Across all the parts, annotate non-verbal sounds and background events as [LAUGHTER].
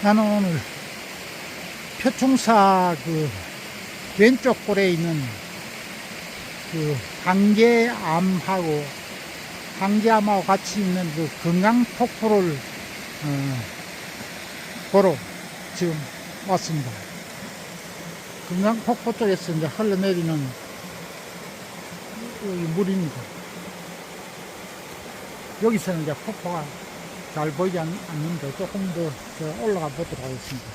나는 오늘 표충사 그 왼쪽 골에 있는 그 한계암하고 한계암하고 같이 있는 그 건강폭포를 어, 보러 지금 왔습니다. 건강폭포 쪽에서 이제 흘러내리는 물입니다. 여기서는 이제 폭포가 잘 보이지 않, 않는데 조금 더저 올라가 보도록 하겠습니다.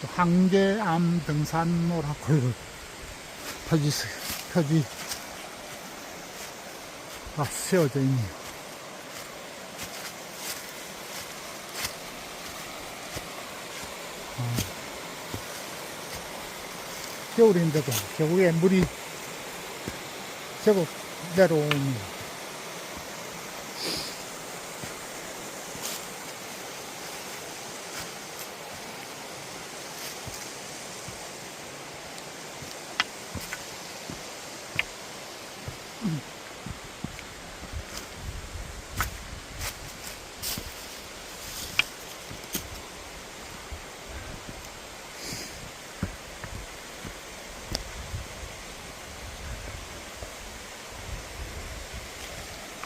또 한계암 등산로라고 이거 표지, 표지 가 세워져 있네요. 겨울인데도 결국에 물이 제법 내려옵니다.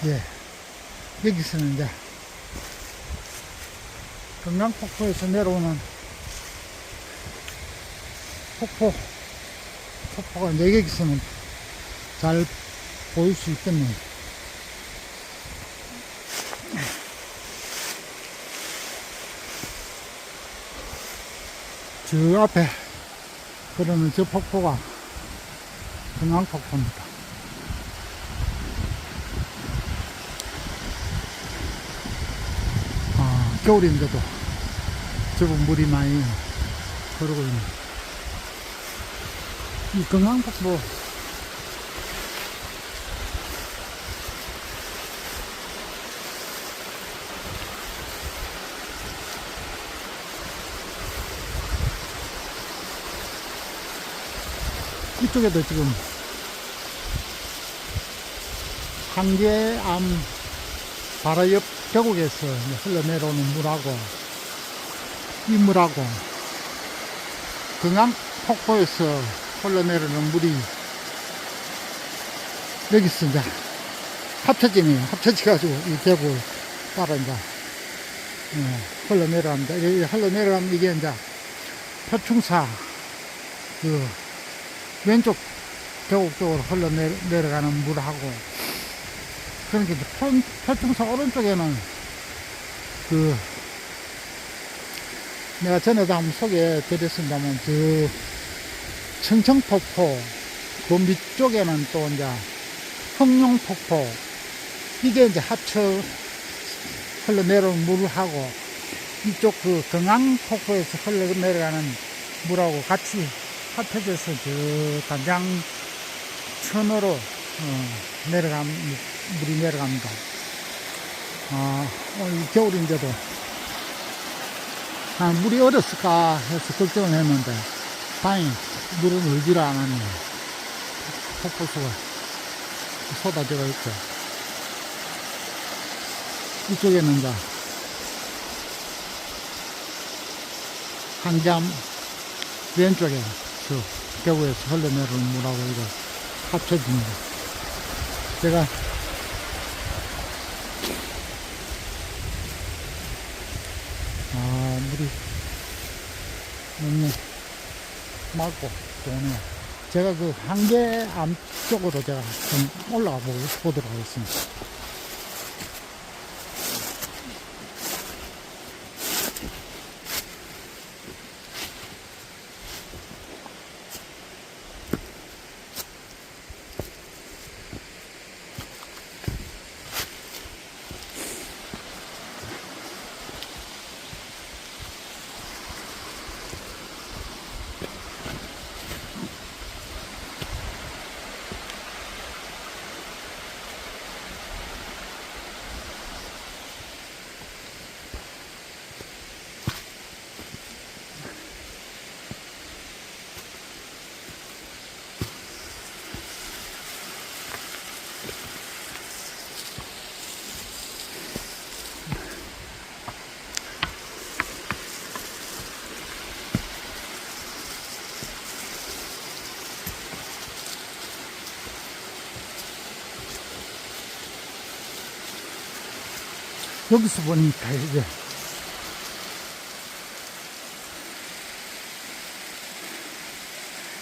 예. 여기서는 이제 건강폭포에서 내려오는 폭포, 폭포가 이제 여기서는 잘 보일 수 있겠네요. 저 앞에 그러는 저 폭포가 건강폭포입니다. 아, 겨울인데도 저거 물이 많이 흐르고 있네. 이 건강폭포 이쪽에도 지금 한계암 바로 옆 계곡에서 흘러내려오는 물하고 이 물하고 금강 폭포에서 흘러내리는 물이 여기서 이제 합쳐지네요. 합쳐져가지고 이 계곡을 따라 이제 예, 흘러내려갑니다. 여기 흘러내려가면 이게 이제 표충사 그 왼쪽 계곡 쪽으로 흘러내려가는 물하고 그러니까 이제 표, 표충사 오른쪽에는 그 내가 전에도 한번 소개해 드렸습니다만 그 청청폭포 그 밑쪽에는 또 이제 흑룡폭포 이게 이제 합쳐 흘러내려온 물하고 이쪽 그 경항폭포에서 흘러내려가는 물하고 같이 합해져서 저 단장 천으로 어, 내려감 물이 내려갑니다. 아, 오늘 겨울인데도 아, 물이 얼었을까 해서 걱정을 했는데 다행히 물은 얼지를 않았네요. 폭포수가 쏟아져 있고 이쪽에는 이제 한잠 왼쪽에 저 계곡에서 흘러내리는 물하고 이거 합쳐집니다. 제가 물이 너무 맑고 좋네요. 제가 그 한계암 쪽으로 제가 좀 올라가 보- 보도록 하겠습니다. 여기서 보니까 이제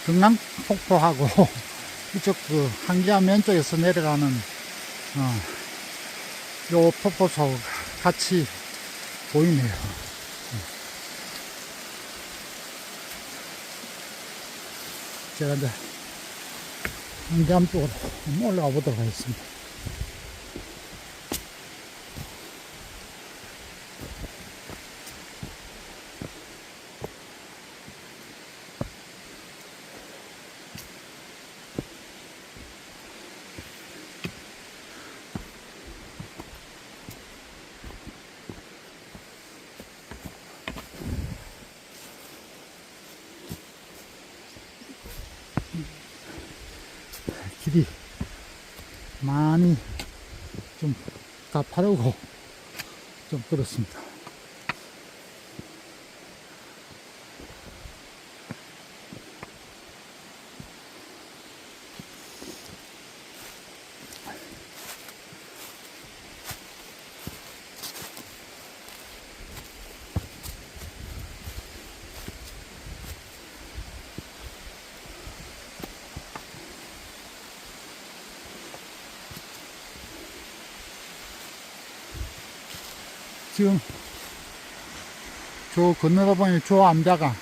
경남 폭포하고 [LAUGHS] 이쪽 그 한기암 왼쪽에서 내려가는 어, 요 폭포소 같이 보이네요. 제가 이제 한기암 쪽으로 올라가 보도록 하겠습니다. 길이 많이 좀 가파르고 좀 그렇습니다. 지금 저 건너다 보니 저 암자가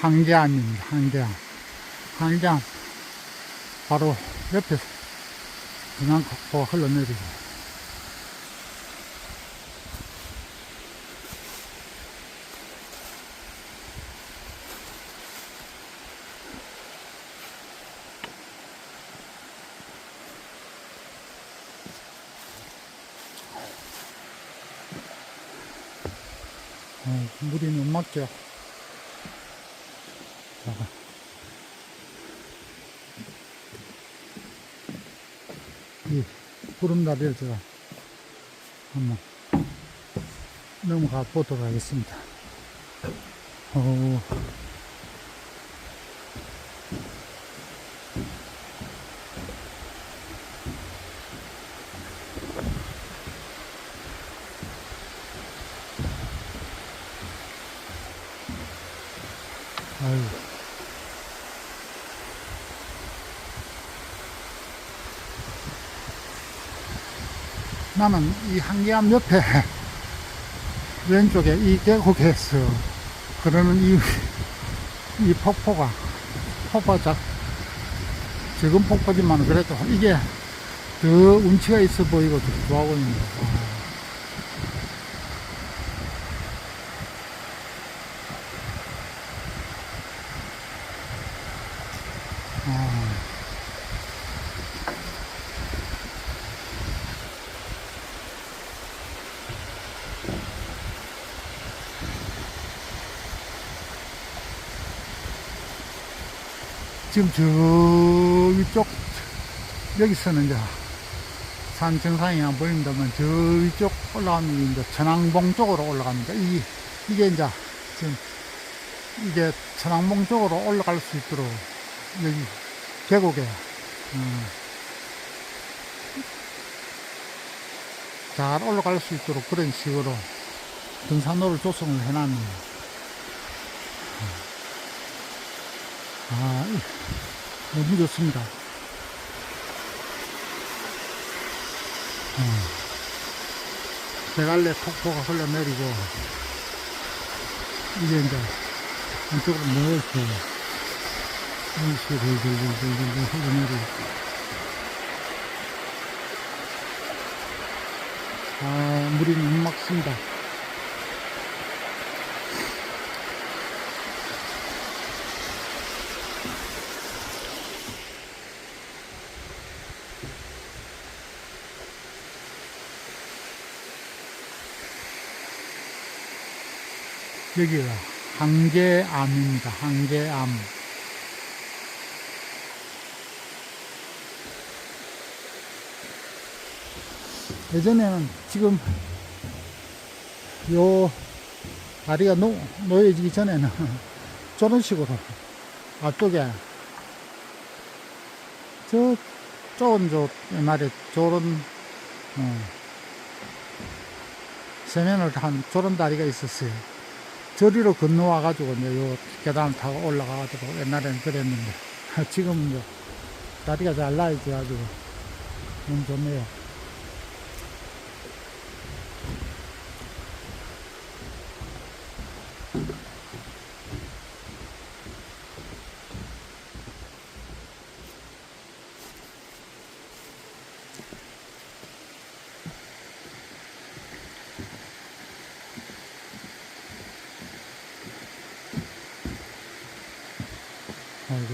한계암입니다. 한계암. 한계암 바로 옆에 그냥 코 흘러내리고 어, 물이 못. 자가. 이 구름다리를 제가 한번 넘어가 보도록 하겠습니다. 어, 나는 이 한계암 옆에 왼쪽에 이 계곡에서 그러는 이, 이 폭포가 폭포가 작, 적은 폭포지만 그래도 이게 더 운치가 있어 보이고 더 좋아 보입니다. 아. 지금 저 위쪽 여기서는 이제 산 정상이 안 보인다면 저 위쪽 올라가면 이제 천왕봉 쪽으로 올라갑니다. 이 이게 이제 지금 이게 천왕봉 쪽으로 올라갈 수 있도록 여기 계곡에 음, 잘 올라갈 수 있도록 그런 식으로 등산로를 조성을 해놨네요. 아, 이- 너무 좋습니다. 음, 대갈래 폭포가 흘러내리고, 이게 이제, 이쪽으로 모여서, 이런 식으로 들들들들들 흘러내리고. 아, 물이 막습니다. 여기가 한계암입니다. 한계암. 예전에는 지금 요 다리가 놓, 놓여지기 전에는 [LAUGHS] 저런 식으로 앞쪽에 저 쪽은 저 옛날에 저런 어, 세면을 한 저런 다리가 있었어요. 저리로 건너와 가지고 이제 요 계단을 타고 올라가 가지고 옛날에는 그랬는데 [LAUGHS] 지금은 이제 다리가 잘 나있어 가지고 너무 좋네요.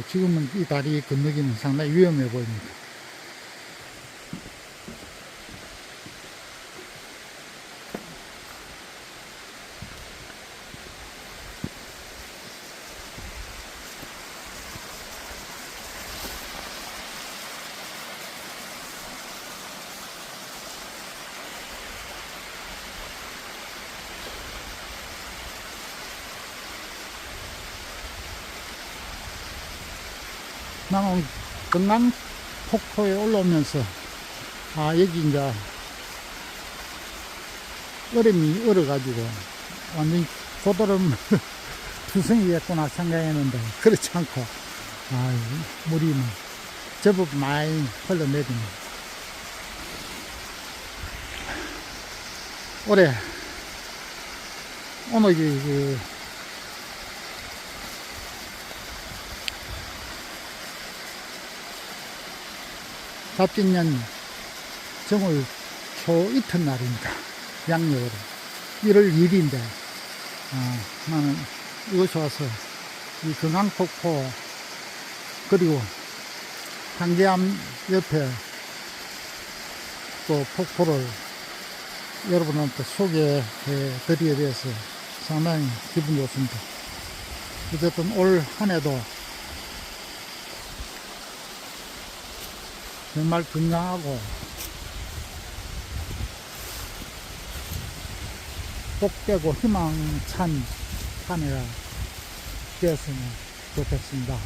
지금은 이 다리 건너기는 상당히 위험해 보입니다. 나는 금강 폭포에 올라오면서 아 여기 이제 얼음이 얼어가지고 완전 고도름 [LAUGHS] 투성이겠구나 생각했는데 그렇지 않고 아 물이 뭐 제법 많이 흘러내리네. 올해 오늘 그, 갑진년 정월 초 이튿날입니다. 양력으로. 1월 1일인데, 어, 나는 이곳에 와서 이 금강폭포, 그리고 상계암 옆에 또 폭포를 여러분한테 소개해 드리게 돼서 상당히 기분 좋습니다. 어쨌든 올 한 해도 정말 건강하고 복되고 희망찬 한 해가 되었으면 좋겠습니다.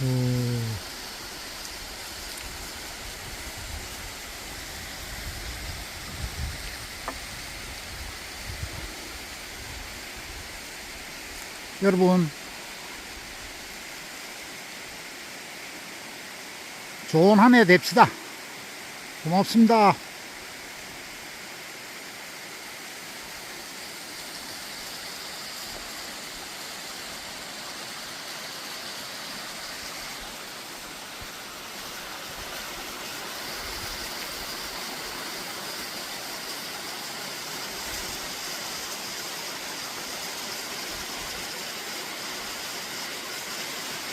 그, 여러분 좋은 한 해 됩시다. 고맙습니다.